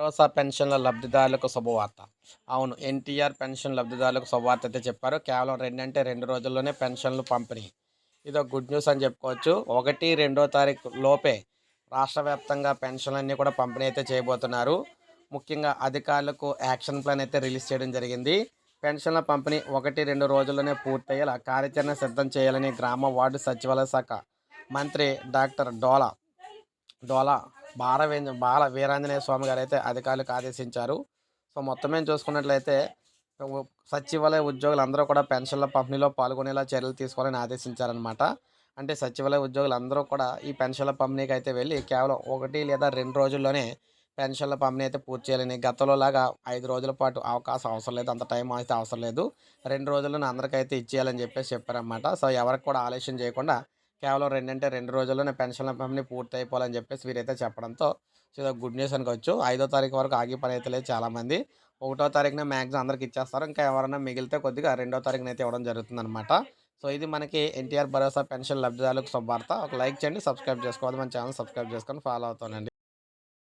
భరోసా పెన్షన్ల లబ్ధిదారులకు శుభవార్త. అవును ఎన్టీఆర్ పెన్షన్ లబ్ధిదారులకు శుభవార్త అయితే చెప్పారు. కేవలం రెండంటే రెండు రోజుల్లోనే పెన్షన్లు పంపిణీ. ఇదో గుడ్ న్యూస్ అని చెప్పుకోవచ్చు. ఒకటి రెండో తారీఖు లోపే రాష్ట్ర వ్యాప్తంగా పెన్షన్లన్నీ కూడా పంపిణీ అయితే చేయబోతున్నారు. ముఖ్యంగా అధికారులకు యాక్షన్ ప్లాన్ అయితే రిలీజ్ చేయడం జరిగింది. పెన్షన్ల పంపిణీ ఒకటి రెండు రోజుల్లోనే పూర్తయ్యేలా కార్యాచరణ సిద్ధం చేయాలని గ్రామ వార్డు సచివాలయ శాఖ మంత్రి డాక్టర్ డోలా డోలా బాల బాల వీరాంజనేయ స్వామి గారు అయితే అధికారులకు ఆదేశించారు. సో మొత్తం మేము చూసుకున్నట్లయితే సచివాలయ ఉద్యోగులు అందరూ కూడా పెన్షన్ల పంపిణీలో పాల్గొనేలా చర్యలు తీసుకోవాలని ఆదేశించారనమాట అంటే సచివాలయ ఉద్యోగులు అందరూ కూడా ఈ పెన్షన్ల పంపిణీకి అయితే వెళ్ళి కేవలం ఒకటి లేదా రెండు రోజుల్లోనే పెన్షన్ల పంపిణీ అయితే పూర్తి చేయాలని గతంలో లాగా ఐదు రోజుల పాటు అవకాశం అవసరం లేదు. అంత టైం అయితే అవసరం లేదు. రెండు రోజుల్లోనే అందరికైతే ఇచ్చేయాలని చెప్పేసి చెప్పారనమాట సో ఎవరికి కూడా ఆలస్యం చేయకుండా కేవలం రెండంటే రెండు రోజుల్లోనే పెన్షన్ల పంపిణీ పూర్తి అయిపోవాలని చెప్పేసి వీరైతే చెప్పడంతో సో గుడ్ న్యూస్ అనుకోవచ్చు. ఐదో తారీఖు వరకు ఆగి పని అయితే లేదు చాలామంది. ఒకటో తారీఖున మ్యాక్సిమం అందరికి ఇచ్చేస్తారు. ఇంకా ఎవరైనా మిగిలితే కొద్దిగా రెండో తారీఖున అయితే ఇవ్వడం జరుగుతుంది అనమాట సో ఇది మనకి ఎన్టీఆర్ భరోసా పెన్షన్ లబ్ధిదారులకు శుభార్త ఒక లైక్ చేయండి సబ్స్క్రైబ్ చేసుకోవాలి. మన ఛానల్ సబ్స్క్రైబ్ చేసుకొని ఫాలో అవుతానండి.